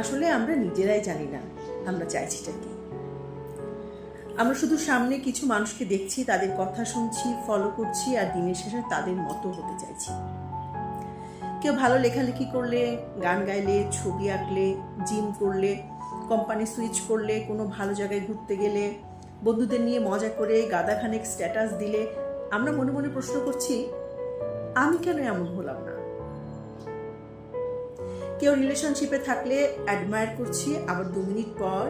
আসলে আমরা নিজেরাই জানি না, আমরা চাইছিটা কি। আমরা শুধু সামনে কিছু মানুষকে দেখছি, তাদের কথা শুনছি ফলো করছি আর দিনের শেষে তাদের মতো হতে চাইছি। কেউ ভালো লেখালেখি করলে, গান গাইলে, ছবি আঁকলে, জিম করলে কোম্পানি সুইচ করলে, কোনো ভালো জায়গায় ঘুরতে গেলে, বন্ধুদের নিয়ে মজা করে গাদাখানেক স্ট্যাটাস দিলে, আমরা মনে মনে প্রশ্ন করছি, আমি কেন এমন হলাম না? কেউ রিলেশনশিপে থাকলে অ্যাডমায়ার করছি, আবার দু মিনিট পর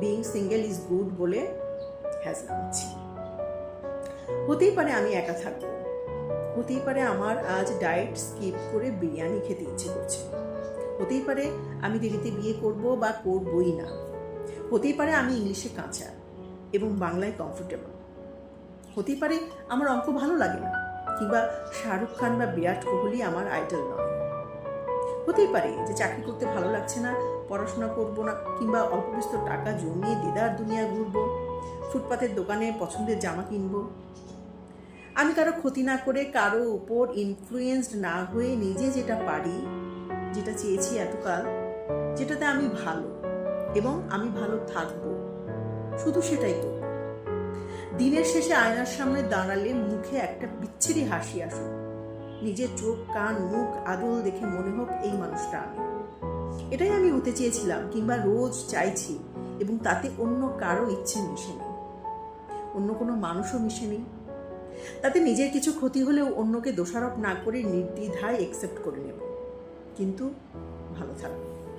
বিং সিঙ্গেল ইজ গুড বলে হ্যাজলা করছি। হতেই পারে আমি একা থাকব। হতেই পারে আমার আজ ডায়েট স্কিপ করে বিরিয়ানি খেতে ইচ্ছে করছে। হতেই পারে আমি দেরিতে বিয়ে করব বা করবই না। হতেই পারে আমি ইংলিশে কাঁচা এবং বাংলায় কমফোর্টেবল হতেই পারে আমার অঙ্ক ভালো লাগে না, কিংবা শাহরুখ খান বা বিরাট কোহলি আমার আইডল নয়। হতেই পারে যে চাকরি করতে ভালো লাগছে না, পড়াশোনা করব না, কিংবা অল্প বিস্তর টাকা জমিয়ে দিদার দুনিয়া ঘুরবো, ফুটপাতের দোকানে পছন্দের জামা কিনবো। আমি কারও ক্ষতি না করে কারও উপর ইনফ্লুয়েসড না হয়ে নিজে যেটা পারি, যেটা চেয়েছি এতকাল, যেটাতে আমি ভালো এবং আমি ভালো থাকব, শুধু সেটাই তো দিনের শেষে আয়নার সামনে দাঁড়ালে মুখে একটা বিচ্ছিরি হাসি আসুক। নিজের চোখ, কান, মুখ, আদল দেখে মনে হোক এই মানুষটা আমি। এটাই আমি হতে চেয়েছিলাম কিংবা রোজ চাইছি এবং তাতে অন্য কারও ইচ্ছে মিশেনি। অন্য কোনো মানুষও মিশেনি। তাতে নিজের কিছু ক্ষতি হলেও অন্যকে দোষারোপ না করে নির্দ্বিধায় একসেপ্ট করে নেব। কিন্তু ভালো থাকব